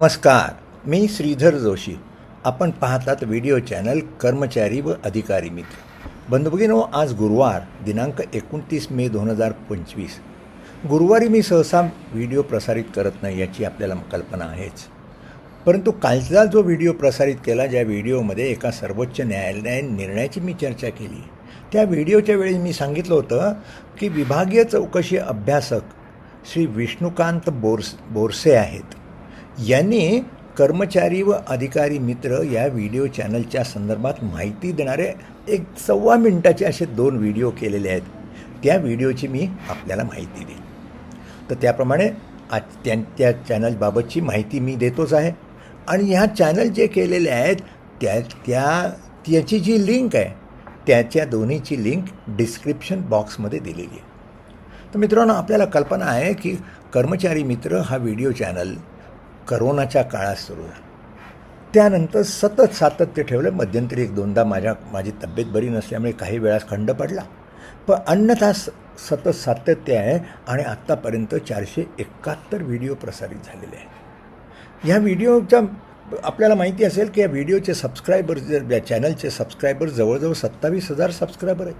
नमस्कार मी श्रीधर जोशी. आपण पाहतात व्हिडिओ चॅनल कर्मचारी व अधिकारी मित्र. बंधुभगिनो आज गुरुवार दिनांक एकोणतीस मे दोन हजार पंचवीस. गुरुवारी मी सहसा व्हिडिओ प्रसारित करत नाही याची आपल्याला कल्पना आहेच. परंतु कालचा जो व्हिडिओ प्रसारित केला ज्या व्हिडिओमध्ये एका सर्वोच्च न्यायालयाने निर्णयाची मी चर्चा केली त्या व्हिडिओच्या वेळी मी सांगितलं होतं की विभागीय चौकशी अभ्यासक श्री विष्णुकांत बोरस बोरसे आहेत. यांनी कर्मचारी व अधिकारी मित्र या व्हिडिओ चॅनलच्या संदर्भात माहिती देणारे एक सव्वा मिनटाचे असे दोन व्हिडिओ केलेले आहेत. त्या व्हिडिओची मी आपल्याला माहिती देईन. तर त्याप्रमाणे आज त्या त्या चॅनलबाबतची माहिती मी देतोच आहे. आणि ह्या चॅनल जे केलेले आहेत त्या त्या त्याची जी लिंक आहे त्याच्या दोन्हीची लिंक डिस्क्रिप्शन बॉक्समध्ये दिलेली आहे. तर मित्रांनो आपल्याला कल्पना आहे की कर्मचारी मित्र हा व्हिडिओ चॅनल करोनाच्या काळात सुरू झाला. त्यानंतर सतत सातत्य ठेवलं. मध्यंतरी एक दोनदा माझ्या माझी तब्येत बरी नसल्यामुळे काही वेळास खंड पडला. पण अन्यथा स सतत सातत्य आहे आणि आत्तापर्यंत चारशे एकाहत्तर व्हिडिओ प्रसारित झालेले आहेत. ह्या व्हिडिओच्या आपल्याला माहिती असेल की या व्हिडिओचे सबस्क्रायबर्स जर या चॅनलचे सबस्क्रायबर जवळजवळ सत्तावीस हजार सबस्क्रायबर आहेत.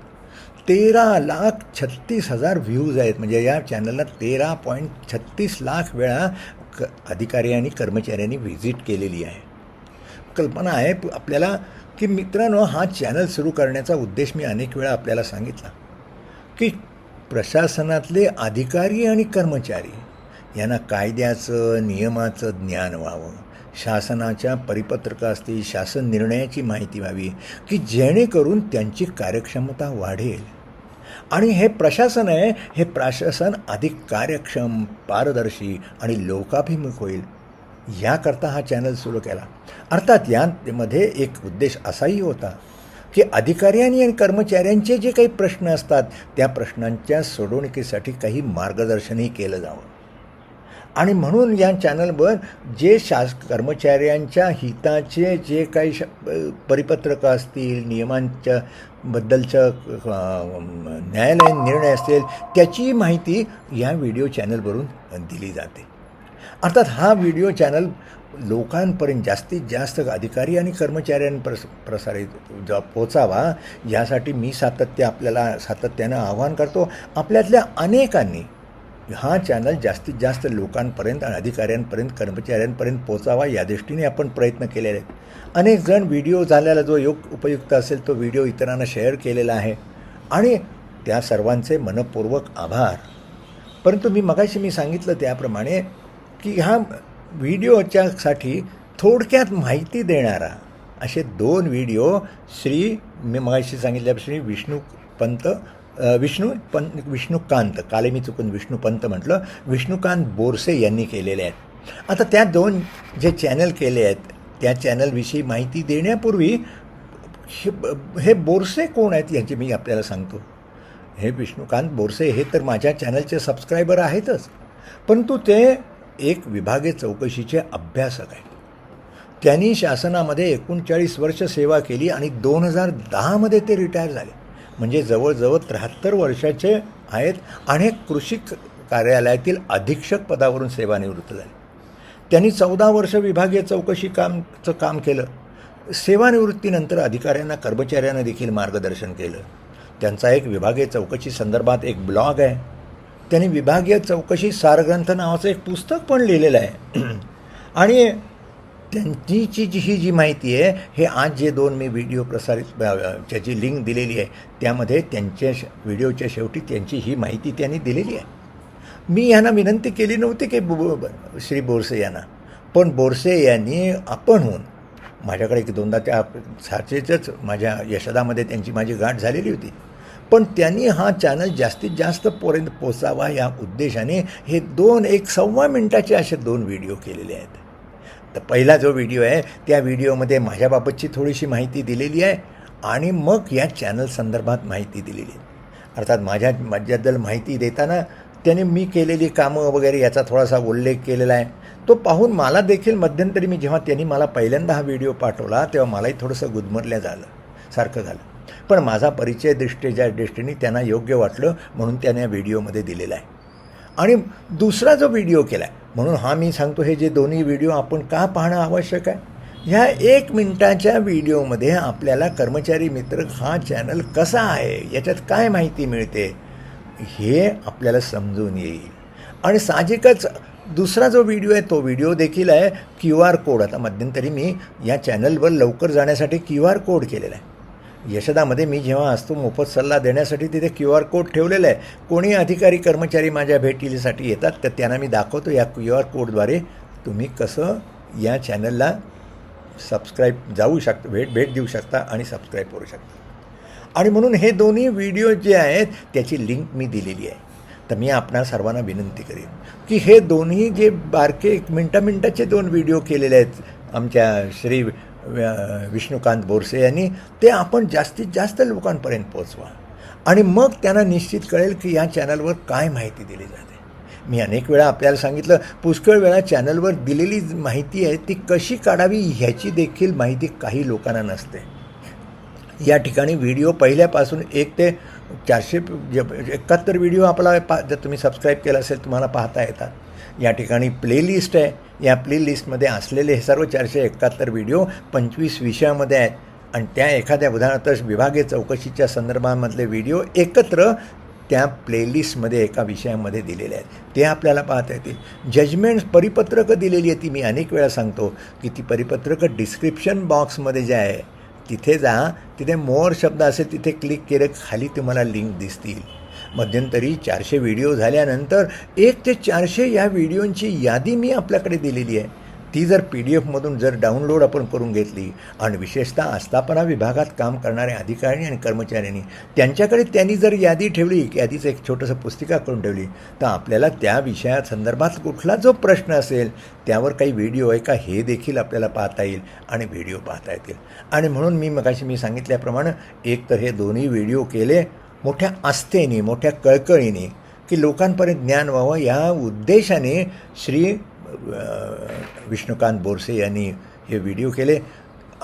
तेरा लाख छत्तीस हजार व्ह्यूज आहेत. म्हणजे या चॅनलला तेरा पॉईंट छत्तीस लाख वेळा क अधिकारी आणि कर्मचाऱ्यांनी व्हिजिट केलेली आहे. कल्पना आहे आपल्याला की मित्रांनो हा चॅनल सुरू करण्याचा उद्देश मी अनेक वेळा आपल्याला सांगितला की प्रशासनातले अधिकारी आणि कर्मचारी यांना कायद्याचं नियमाचं ज्ञान व्हावं शासनाच्या परिपत्रकं असतील शासन निर्णयाची माहिती व्हावी की जेणेकरून त्यांची कार्यक्षमता वाढेल. आणि हे प्रशासन आहे हे प्रशासन अधिक कार्यक्षम पारदर्शी आणि लोकाभिमुख होईल. याकरता हा चॅनल सुरू केला. अर्थात यामध्ये एक उद्देश असाही होता की अधिकाऱ्यांनी आणि कर्मचाऱ्यांचे जे काही प्रश्न असतात त्या प्रश्नांच्या सोडवणुकीसाठी काही मार्गदर्शनही केलं जावं. आणि म्हणून या चॅनलवर जे शास कर्मचाऱ्यांच्या हिताचे जे काही श परिपत्रकं असतील नियमांच्या बद्दलचं न्यायालयीन निर्णय असतील त्याची माहिती या व्हिडिओ चॅनलवरून दिली जाते. अर्थात हा व्हिडिओ चॅनल लोकांपर्यंत जास्तीत जास्त अधिकारी आणि कर्मचाऱ्यांप्रस प्रसारित ज पोचावा यासाठी मी सातत्य आपल्याला सातत्यानं आवाहन करतो. आपल्यातल्या अनेकांनी हा चॅनल जास्तीत जास्त लोकांपर्यंत आणि अधिकाऱ्यांपर्यंत कर्मचाऱ्यांपर्यंत पोचावा या दृष्टीने आपण प्रयत्न केलेले आहेत. अनेक जण व्हिडिओ झालेला जो योग उपयुक्त असेल तो व्हिडिओ इतरांना शेअर केलेला आहे. आणि त्या सर्वांचे मनपूर्वक आभार. परंतु मी मगाशी मी सांगितलं त्याप्रमाणे की ह्या व्हिडिओच्यासाठी थोडक्यात माहिती देणारा असे दोन व्हिडिओ श्री मी मगाशी सांगितल्या श्री विष्णू पंत विष्णू पं विष्णुकांत काले मी चुकून विष्णुपंत म्हटलं विष्णुकांत बोरसे यांनी केलेले आहेत. आता त्या दोन जे चॅनल केले आहेत त्या चॅनलविषयी माहिती देण्यापूर्वी हे हे बोरसे कोण आहेत याची मी आपल्याला सांगतो. हे विष्णुकांत बोरसे हे तर माझ्या चॅनलचे सबस्क्रायबर आहेतच परंतु ते एक विभागीय चौकशीचे अभ्यासक आहेत. त्यांनी शासनामध्ये एकोणचाळीस वर्ष सेवा केली आणि दोन हजार दहामध्ये ते रिटायर झाले. म्हणजे जवळजवळ त्र्याहत्तर वर्षाचे आहेत. आणि कृषी कार्यालयातील अधीक्षक पदावरून सेवानिवृत्त झाले. त्यांनी चौदा वर्ष विभागीय चौकशी कामचं काम केलं. सेवानिवृत्तीनंतर अधिकाऱ्यांना कर्मचाऱ्यांना देखील मार्गदर्शन केलं. त्यांचा एक विभागीय चौकशी संदर्भात एक ब्लॉग आहे. त्यांनी विभागीय चौकशी सारग्रंथ नावाचं एक पुस्तक पण लिहिलेलं आहे. आणि त्यांची जी जी ही जी माहिती आहे हे आज जे दोन मी व्हिडिओ प्रसारित ज्याची लिंक दिलेली आहे त्यामध्ये त्यांच्या श- व्हिडिओच्या शेवटी त्यांची ही माहिती त्यांनी दिलेली आहे. मी यांना विनंती केली नव्हती की बु श्री बोरसे यांना. पण बोरसे यांनी आपणहून माझ्याकडे एक दोनदा त्या साचेचंच माझ्या यशदामध्ये त्यांची माझी गाठ झालेली होती. पण त्यांनी हा चॅनल जास्तीत जास्त पर्यंत पोचावा या उद्देशाने हे दोन एक सव्वा मिनटाचे असे दोन व्हिडिओ केलेले आहेत. तर पहिला जो व्हिडिओ आहे त्या व्हिडिओमध्ये माझ्याबाबतची थोडीशी माहिती दिलेली आहे आणि मग या चॅनल संदर्भात माहिती दिलेली आहे. अर्थात माझ्या माझ्याबद्दल माहिती देताना त्याने मी केलेली कामं वगैरे याचा थोडासा उल्लेख केलेला आहे. तो पाहून मला देखील मध्यंतरी मी जेव्हा त्यांनी मला पहिल्यांदा हा व्हिडिओ पाठवला तेव्हा मलाही थोडंसं गुदमरल्या झालं सारखं झालं. पण माझा परिचय दृष्टीच्या दृष्टीने त्यांना योग्य वाटलं म्हणून त्याने या व्हिडिओमध्ये दिलेला आहे. आणि दुसरा जो व्हिडिओ केला आहे म्हणून हा मी सांगतो हे जे दोन्ही व्हिडिओ आपण का पाहणं आवश्यक आहे? ह्या एक मिनटाच्या व्हिडिओमध्ये आपल्याला कर्मचारी मित्र हा चॅनल कसा आहे याच्यात काय माहिती मिळते हे आपल्याला समजून येईल. आणि साहजिकच दुसरा जो व्हिडिओ आहे तो व्हिडिओ देखील आहे क्यू आर कोड आता मध्यंतरी मी या चॅनलवर लवकर जाण्यासाठी क्यू आर कोड केलेला आहे. यशदामध्ये मी जेव्हा असतो मोफत सल्ला देण्यासाठी तिथे क्यू आर कोड ठेवलेला आहे. कोणी अधिकारी कर्मचारी माझ्या भेटीसाठी येतात तर त्यांना मी दाखवतो या क्यू आर कोडद्वारे तुम्ही कसं या चॅनलला सबस्क्राईब जाऊ शकता भेट भेट देऊ शकता आणि सबस्क्राईब करू शकता. आणि म्हणून हे दोन्ही व्हिडिओ जे आहेत त्याची लिंक मी दिलेली आहे. तर मी आपणा सर्वांना विनंती करेन की हे दोन्ही जे बारके एक मिनटा मिनटाचे दोन व्हिडिओ केलेले आहेत आमच्या श्री विष्णुकांत बोरसे यांनी ते आपण जास्तीत जास्त लोकांपर्यंत पोचवा आणि मग त्यांना निश्चित कळेल की या चॅनलवर काय माहिती दिली जाते. मी अनेक वेळा आपल्याला सांगितलं पुष्कळ वेळा चॅनलवर दिलेली माहिती आहे ती कशी काढावी ह्याची देखील माहिती काही लोकांना नसते. या ठिकाणी व्हिडिओ पहिल्यापासून एक ते चारशे एकाहत्तर व्हिडिओ आपला पा जर तुम्ही सबस्क्राईब केला असेल तुम्हाला पाहता येतात. या ठिकाणी प्लेलिस्ट आहे. या प्लेलिस्टमध्ये असलेले हे सर्व चारशे एकाहत्तर व्हिडिओ पंचवीस विषयामध्ये आहेत. आणि त्या एखाद्या उदाहरणार्थ विभागीय चौकशीच्या संदर्भामधले व्हिडिओ एकत्र त्या प्लेलिस्टमध्ये एका विषयामध्ये दिलेले आहेत. ते आपल्याला पाहता येतील. जजमेंट्स परिपत्रकं दिलेली आहे ती मी अनेक वेळा सांगतो की ती परिपत्रकं डिस्क्रिप्शन बॉक्समध्ये जे आहे तिथे जा तिथे मोर शब्द असेल तिथे क्लिक केलं खाली तुम्हाला लिंक दिसतील. मध्यंतरी चारशे व्हिडिओ झाल्यानंतर एक ते चारशे या व्हिडिओंची यादी मी आपल्याकडे दिलेली आहे. ती जर पी डी एफमधून जर डाउनलोड आपण करून घेतली आणि विशेषतः आस्थापना विभागात काम करणाऱ्या अधिकारी आणि कर्मचाऱ्यांनी त्यांच्याकडे त्यांनी जर यादी ठेवली यादीचं एक छोटंसं पुस्तिका करून ठेवली तर आपल्याला त्या विषया संदर्भात कुठला जो प्रश्न असेल त्यावर काही व्हिडिओ आहे का हे देखील आपल्याला पाहता येईल आणि व्हिडिओ पाहता येतील. आणि म्हणून मी मगाशी मी सांगितल्याप्रमाणे एक तर हे दोन्ही व्हिडिओ केले मोठ्या आस्थेने मोठ्या कळकळीने की लोकांपर्यंत ज्ञान व्हावं या उद्देशाने श्री विष्णुकांत बोरसे यांनी हे व्हिडिओ केले.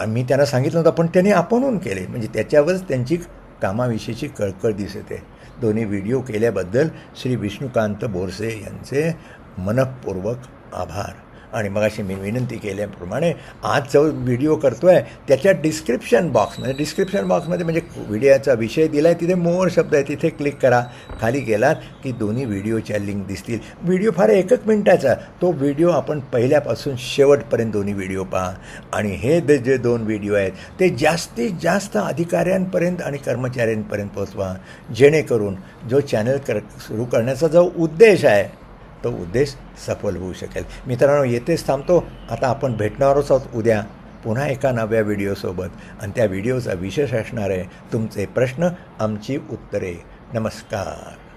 मी त्यांना सांगितलं होतं पण त्यांनी आपणहून केले. म्हणजे त्याच्यावरच त्यांची कामाविषयीची कळकळ दिसते दोन्ही व्हिडिओ केल्याबद्दल श्री विष्णुकांत बोरसे यांचे मनपूर्वक आभार. आणि मगाशी मी विनंती केल्याप्रमाणे आज जो व्हिडिओ करतो आहे त्याच्या डिस्क्रिप्शन बॉक्समध्ये डिस्क्रिप्शन बॉक्समध्ये म्हणजे व्हिडिओचा विषय दिला आहे तिथे मोर शब्द आहे तिथे क्लिक करा. खाली गेलात की दोन्ही व्हिडिओच्या लिंक दिसतील. व्हिडिओ फार एकच मिनटाचा. तो व्हिडिओ आपण पहिल्यापासून शेवटपर्यंत दोन्ही व्हिडिओ पहा. आणि हे जे दोन व्हिडिओ आहेत ते जास्तीत जास्त अधिकाऱ्यांपर्यंत आणि कर्मचाऱ्यांपर्यंत पोचवा जेणेकरून जो चॅनल कर सुरू करण्याचा जो उद्देश आहे तो उद्देश सफल होऊ शकेल. मित्रांनो येथेच थांबतो. आता आपण भेटणारच आहोत उद्या पुन्हा एका नव्या व्हिडिओसोबत. आणि त्या व्हिडिओचा विशेष असणार आहे तुमचे प्रश्न आमची उत्तरे. नमस्कार.